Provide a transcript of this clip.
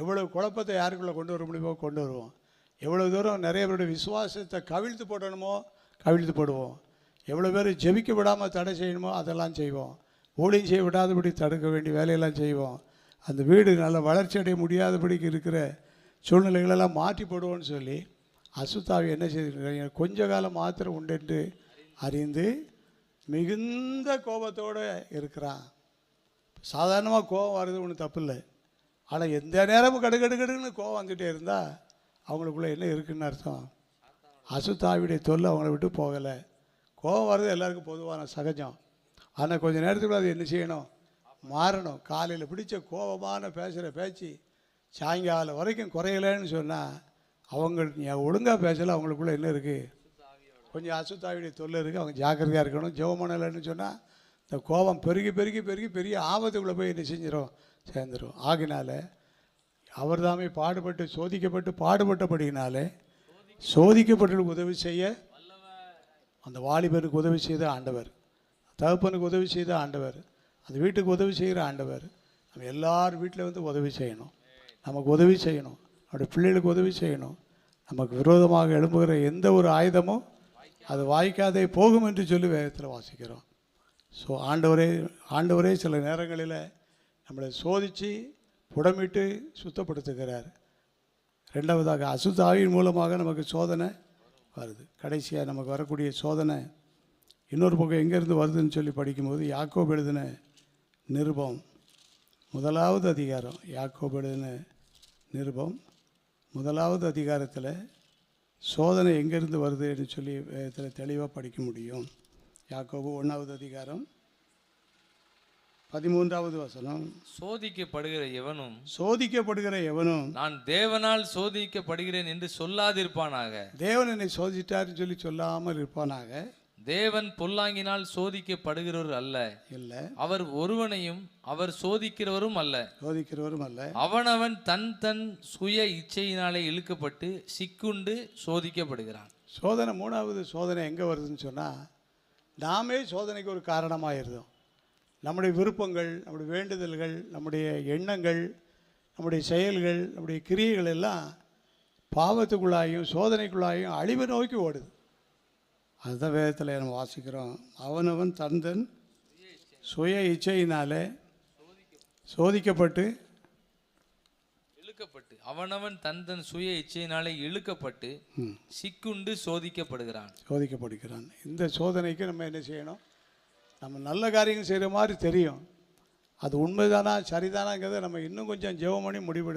எவ்வளவு குழப்பத்தை யாருக்குள்ளே கொண்டு வர முடியுமோ கொண்டு வருவோம். எவ்வளோ தூரம் நிறைய பேருடைய விசுவாசத்தை கவிழ்த்து போடணுமோ கவிழ்த்து போடுவோம். எவ்வளோ பேர் ஜெபிக்க விடாமல் தடை செய்யணுமோ அதெல்லாம் செய்வோம். ஊழியம் செய்ய விடாதபடி தடுக்க வேண்டிய வேலையெல்லாம் செய்வோம். அந்த வீடு நல்ல வளர்ச்சி அடைய முடியாதபடிக்கு இருக்கிற சூழ்நிலைகளெல்லாம் மாற்றி போடுவோம்னு சொல்லி அசுத்தாவை என்ன செய்திருக்காங்க கொஞ்ச காலம் மாத்திரம் உண்டென்று அறிந்து மிகுந்த கோபத்தோடு இருக்கிறான். சாதாரணமாக கோபம் வர்றது ஒன்றும் தப்பு இல்லை ஆனால் எந்த நேரமும் கடு கடு கடுன்னு கோபம் வந்துகிட்டே இருந்தால் அவங்களுக்குள்ள என்ன இருக்குன்னு அர்த்தம்? அசுத்தாவிடைய தொல்லை அவங்கள விட்டு போகலை. கோபம் வர்றது எல்லாருக்கும் பொதுவான சகஜம். ஆனால் கொஞ்சம் நேரத்துக்குள்ள அது என்ன செய்யணும்? மாறணும். காலையில் பிடிச்ச கோபமான பேசுகிற பேச்சு சாயங்காலம் வரைக்கும் குறையலைன்னு சொன்னால் அவங்க ஒழுங்காக பேசலை அவங்களுக்குள்ள என்ன இருக்குது கொஞ்சம் அசுத்தாவிடைய தொல்லை இருக்குது அவங்க ஜாக்கிரதையாக இருக்கணும் ஜெபம் பண்ணலைன்னு சொன்னால் இந்த கோபம் பெருகி பெருகி பெருகி பெரிய ஆபத்துக்குள்ளே போய் என்ன செஞ்சிடும் சேர்ந்துடும் ஆகினால அவர் தாமே பாடுபட்டு சோதிக்கப்பட்டு பாடுபட்டபடியினாலே சோதிக்கப்பட்டு உதவி செய்ய அந்த வாலிபருக்கு உதவி செய்த ஆண்டவர் தகப்பனுக்கு உதவி செய்த ஆண்டவர் அந்த வீட்டுக்கு உதவி செய்கிற ஆண்டவர் நம்ம எல்லார் வீட்டில் வந்து உதவி செய்யணும். நமக்கு உதவி செய்யணும். நம்முடைய பிள்ளைகளுக்கு உதவி செய்யணும். நமக்கு விரோதமாக எழும்புகிற எந்த ஒரு ஆயுதமும் அது வாய்க்காதே போகும் என்று சொல்லி வேதத்தில் வாசிக்கிறோம். ஸோ ஆண்டவரே ஆண்டவரே சில நேரங்களில் நம்மளை சோதித்து புடமிட்டு சுத்தப்படுத்துகிறார். ரெண்டாவதாக அசுத்த ஆவியின் மூலமாக நமக்கு சோதனை வருது. கடைசியாக நமக்கு வரக்கூடிய சோதனை இன்னொரு பக்கம் எங்கேருந்து வருதுன்னு சொல்லி படிக்கும்போது யாக்கோப் எழுதின நிருபம் முதலாவது அதிகாரம். யாக்கோப் எழுதின நிருபம் முதலாவது அதிகாரத்தில் சோதனை எங்கேருந்து வருதுன்னு சொல்லி வேதத்தில் தெளிவாக படிக்க முடியும். யாக்கோபு ஒன்றாவது அதிகாரம் பதிமூன்றாவது வசனம். சோதிக்கப்படுகிற எவனும் சோதிக்கப்படுகிற எவனும் நான் தேவனால் சோதிக்கப்படுகிறேன் என்று சொல்லாதிருப்பானாக. தேவன் என்னை சோதித்தார்னு சொல்லி சொல்லாமல் இருப்பானாக? தேவன் பொல்லாங்கினால் சோதிக்கப்படுகிறவர் அல்ல. இல்லை. அவர் ஒருவனையும் அவர் சோதிக்கிறவரும் அல்ல. சோதிக்கிறவரும் அல்ல. அவனவன் தன் தன் சுய இச்சையினாலே இழுக்கப்பட்டு சிக்குண்டு சோதிக்கப்படுகிறான். சோதனை மூணாவது சோதனை எங்கே வருதுன்னு சொன்னால் நாமே சோதனைக்கு ஒரு காரணமாயிருந்தோம். நம்முடைய விருப்பங்கள் நம்முடைய வேண்டுதல்கள் நம்முடைய எண்ணங்கள் நம்முடைய செயல்கள் நம்முடைய கிரியைகள் எல்லாம் பாவத்துக்குள்ளாயும் சோதனைக்குள்ளாயும் அழிவை நோக்கி ஓடுது. அதுதான் வேதத்தில் நம்ம வாசிக்கிறோம். அவனவன் தந்தன் சுய இச்சையினாலே சோதிக்கப்பட்டு இழுக்கப்பட்டு அவனவன் தன் தன் சுய இச்சையினாலே இழுக்கப்பட்டு சிக்குண்டு சோதிக்கப்படுகிறான். சோதிக்கப்படுகிறான். இந்த சோதனைக்கு நம்ம என்ன செய்யணும்? நம்ம நல்ல காரியங்கள் செய்கிற மாதிரி தெரியும். அது உண்மைதானா சரிதானாங்கிறத நம்ம இன்னும் கொஞ்சம் ஜெபம் பண்ணி முடிவெடுத்து